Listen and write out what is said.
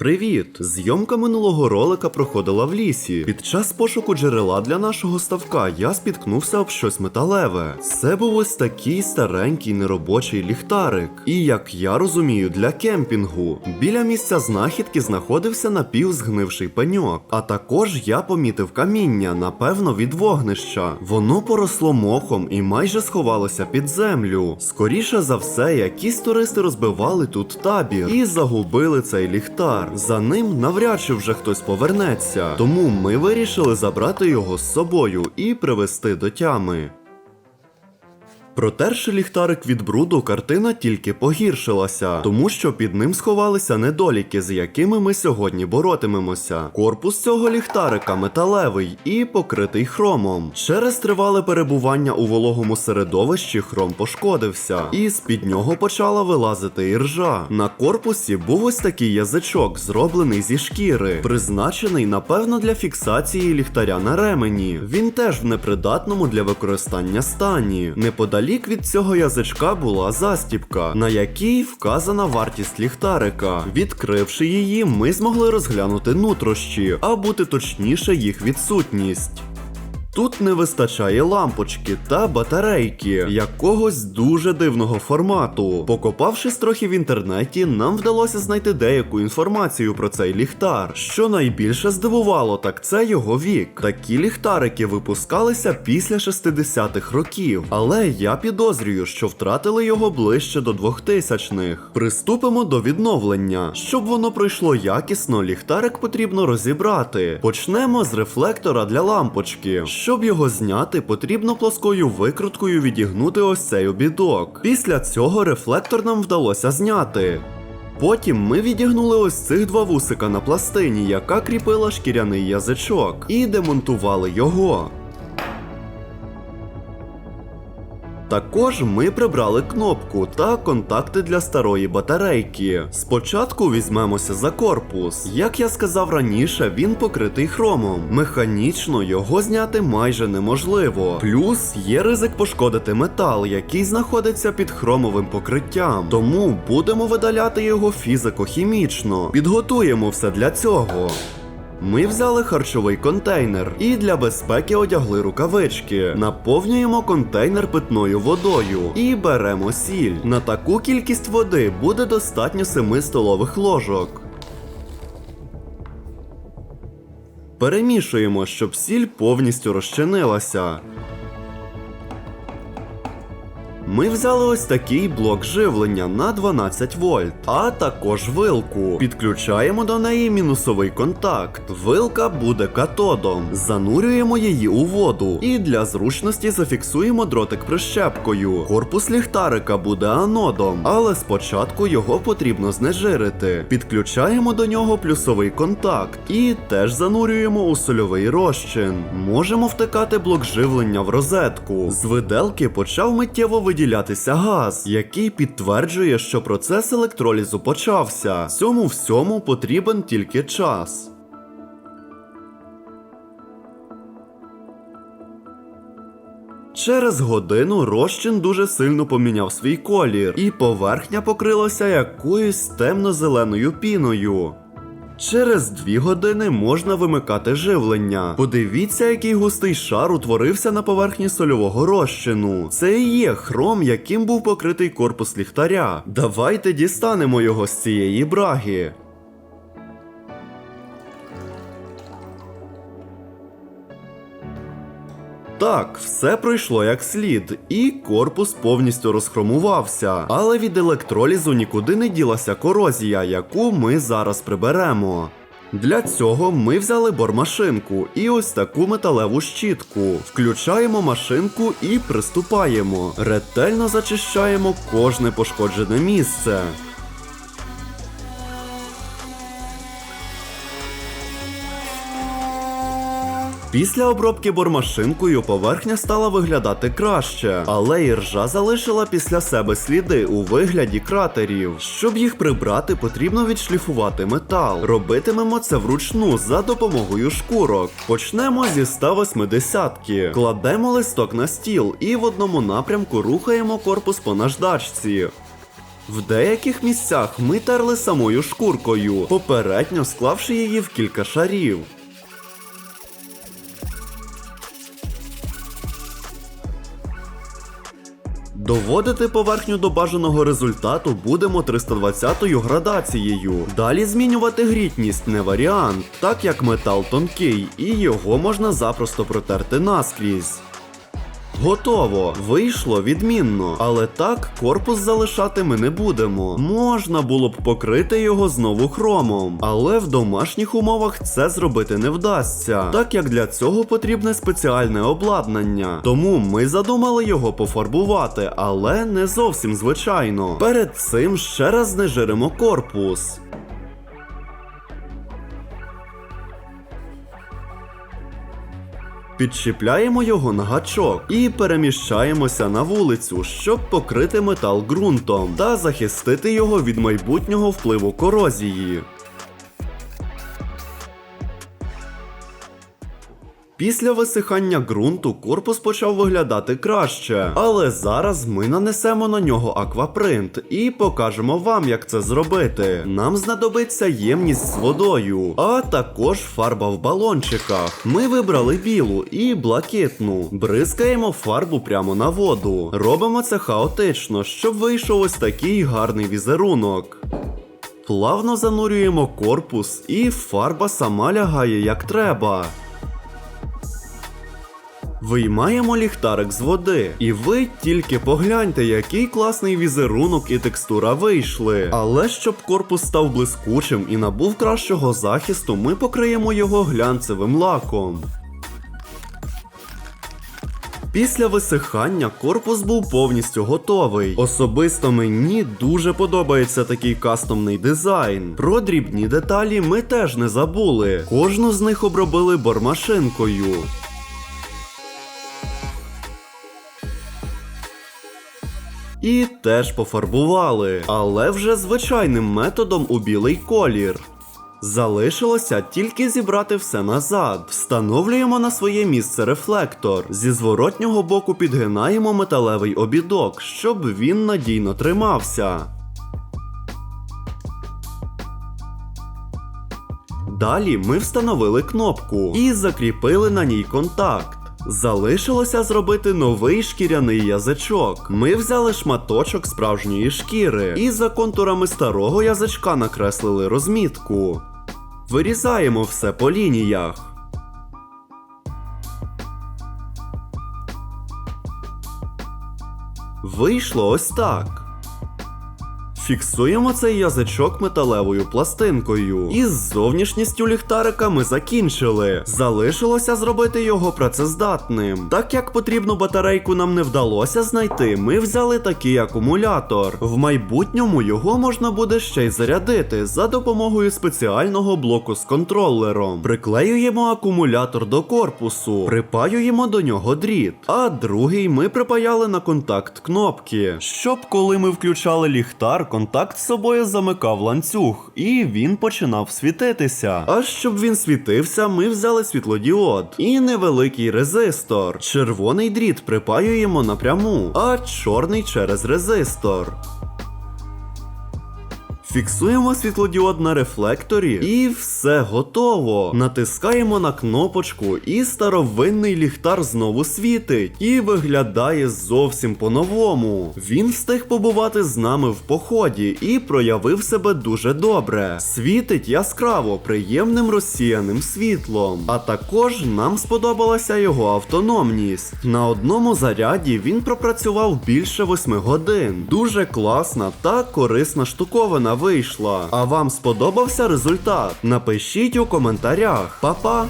Привіт! Зйомка минулого ролика проходила в лісі. Під час пошуку джерела для нашого ставка я спіткнувся об щось металеве. Це був ось такий старенький неробочий ліхтарик. І як я розумію, для кемпінгу. Біля місця знахідки знаходився напівзгнивший пеньок. А також я помітив каміння, напевно, від вогнища. Воно поросло мохом і майже сховалося під землю. Скоріше за все, якісь туристи розбивали тут табір і загубили цей ліхтар. За ним навряд чи вже хтось повернеться. Тому ми вирішили забрати його з собою і привезти до тями. Протерши ліхтарик від бруду, картина тільки погіршилася, тому що під ним сховалися недоліки, з якими ми сьогодні боротимемося. Корпус цього ліхтарика металевий і покритий хромом. Через тривале перебування у вологому середовищі хром пошкодився, і з-під нього почала вилазити іржа. На корпусі був ось такий язичок, зроблений зі шкіри, призначений, напевно, для фіксації ліхтаря на ремені. Він теж в непридатному для використання стані. Неподалік від цього язичка була застіпка, на якій вказана вартість ліхтарика. Відкривши її, ми змогли розглянути нутрощі, а бути точніше їх відсутність. Тут не вистачає лампочки та батарейки якогось дуже дивного формату. Покопавшись трохи в інтернеті, нам вдалося знайти деяку інформацію про цей ліхтар. Що найбільше здивувало, так це його вік. Такі ліхтарики випускалися після 60-х років, але я підозрюю, що втратили його ближче до 2000-х. Приступимо до відновлення. Щоб воно пройшло якісно, ліхтарик потрібно розібрати. Почнемо з рефлектора для лампочки. Щоб його зняти, потрібно плоскою викруткою відігнути ось цей обідок. Після цього рефлектор нам вдалося зняти. Потім ми відігнули ось цих два вусика на пластині, яка кріпила шкіряний язичок, і демонтували його. Також ми прибрали кнопку та контакти для старої батарейки. Спочатку візьмемося за корпус. Як я сказав раніше, він покритий хромом. Механічно його зняти майже неможливо. Плюс є ризик пошкодити метал, який знаходиться під хромовим покриттям. Тому будемо видаляти його фізико-хімічно. Підготуємо все для цього. Ми взяли харчовий контейнер і для безпеки одягли рукавички. Наповнюємо контейнер питною водою і беремо сіль. На таку кількість води буде достатньо 7 столових ложок. Перемішуємо, щоб сіль повністю розчинилася. Ми взяли ось такий блок живлення на 12 вольт, а також вилку. Підключаємо до неї мінусовий контакт. Вилка буде катодом. Занурюємо її у воду і для зручності зафіксуємо дротик прищепкою. Корпус ліхтарика буде анодом, але спочатку його потрібно знежирити. Підключаємо до нього плюсовий контакт і теж занурюємо у сольовий розчин. Можемо втикати блок живлення в розетку. З виделки почав миттєво виділятися газ, який підтверджує, що процес електролізу почався. Цьому всьому потрібен тільки час. Через годину розчин дуже сильно поміняв свій колір, і поверхня покрилася якоюсь темно-зеленою піною. Через дві години можна вимикати живлення. Подивіться, який густий шар утворився на поверхні сольового розчину. Це і є хром, яким був покритий корпус ліхтаря. Давайте дістанемо його з цієї браги. Так, все пройшло як слід, і корпус повністю розхромувався. Але від електролізу нікуди не ділася корозія, яку ми зараз приберемо. Для цього ми взяли бормашинку і ось таку металеву щітку. Включаємо машинку і приступаємо. Ретельно зачищаємо кожне пошкоджене місце. Після обробки бормашинкою поверхня стала виглядати краще, але іржа залишила після себе сліди у вигляді кратерів. Щоб їх прибрати, потрібно відшліфувати метал. Робитимемо це вручну за допомогою шкурок. Почнемо зі 180-ки. Кладемо листок на стіл і в одному напрямку рухаємо корпус по наждачці. В деяких місцях ми терли самою шкуркою, попередньо склавши її в кілька шарів. Доводити поверхню до бажаного результату будемо 320-ю градацією. Далі змінювати грітність не варіант, так як метал тонкий, і його можна запросто протерти наскрізь. Готово, вийшло відмінно, але так корпус залишати ми не будемо. Можна було б покрити його знову хромом, але в домашніх умовах це зробити не вдасться, так як для цього потрібне спеціальне обладнання. Тому ми задумали його пофарбувати, але не зовсім звичайно. Перед цим ще раз знежиримо корпус. Підчіпляємо його на гачок і переміщаємося на вулицю, щоб покрити метал ґрунтом та захистити його від майбутнього впливу корозії. Після висихання ґрунту корпус почав виглядати краще, але зараз ми нанесемо на нього аквапринт і покажемо вам, як це зробити. Нам знадобиться ємність з водою, а також фарба в балончиках. Ми вибрали білу і блакитну. Бризкаємо фарбу прямо на воду. Робимо це хаотично, щоб вийшов ось такий гарний візерунок. Плавно занурюємо корпус, і фарба сама лягає як треба. Виймаємо ліхтарик з води, і ви тільки погляньте, який класний візерунок і текстура вийшли. Але щоб корпус став блискучим і набув кращого захисту, ми покриємо його глянцевим лаком. Після висихання корпус був повністю готовий. Особисто мені дуже подобається такий кастомний дизайн. Про дрібні деталі ми теж не забули. Кожну з них обробили бормашинкою. І теж пофарбували, але вже звичайним методом у білий колір. Залишилося тільки зібрати все назад. Встановлюємо на своє місце рефлектор. Зі зворотнього боку підгинаємо металевий обідок, щоб він надійно тримався. Далі ми встановили кнопку і закріпили на ній контакт. Залишилося зробити новий шкіряний язичок. Ми взяли шматочок справжньої шкіри і за контурами старого язичка накреслили розмітку. Вирізаємо все по лініях. Вийшло ось так. Фіксуємо цей язичок металевою пластинкою. І з зовнішністю ліхтарика ми закінчили. Залишилося зробити його працездатним. Так як потрібну батарейку нам не вдалося знайти, ми взяли такий акумулятор. В майбутньому його можна буде ще й зарядити за допомогою спеціального блоку з контролером. Приклеюємо акумулятор до корпусу, припаюємо до нього дріт. А другий ми припаяли на контакт кнопки, щоб коли ми включали ліхтар, контакт з собою замикав ланцюг, і він починав світитися. А щоб він світився, ми взяли світлодіод і невеликий резистор. Червоний дріт припаюємо напряму, а чорний через резистор. Фіксуємо світлодіод на рефлекторі і все готово. Натискаємо на кнопочку, і старовинний ліхтар знову світить і виглядає зовсім по-новому. Він встиг побувати з нами в поході і проявив себе дуже добре. Світить яскраво, приємним розсіяним світлом. А також нам сподобалася його автономність. На одному заряді він пропрацював більше 8 годин. Дуже класна та корисна штуковина вийшла. А вам сподобався результат? Напишіть у коментарях. Па-па!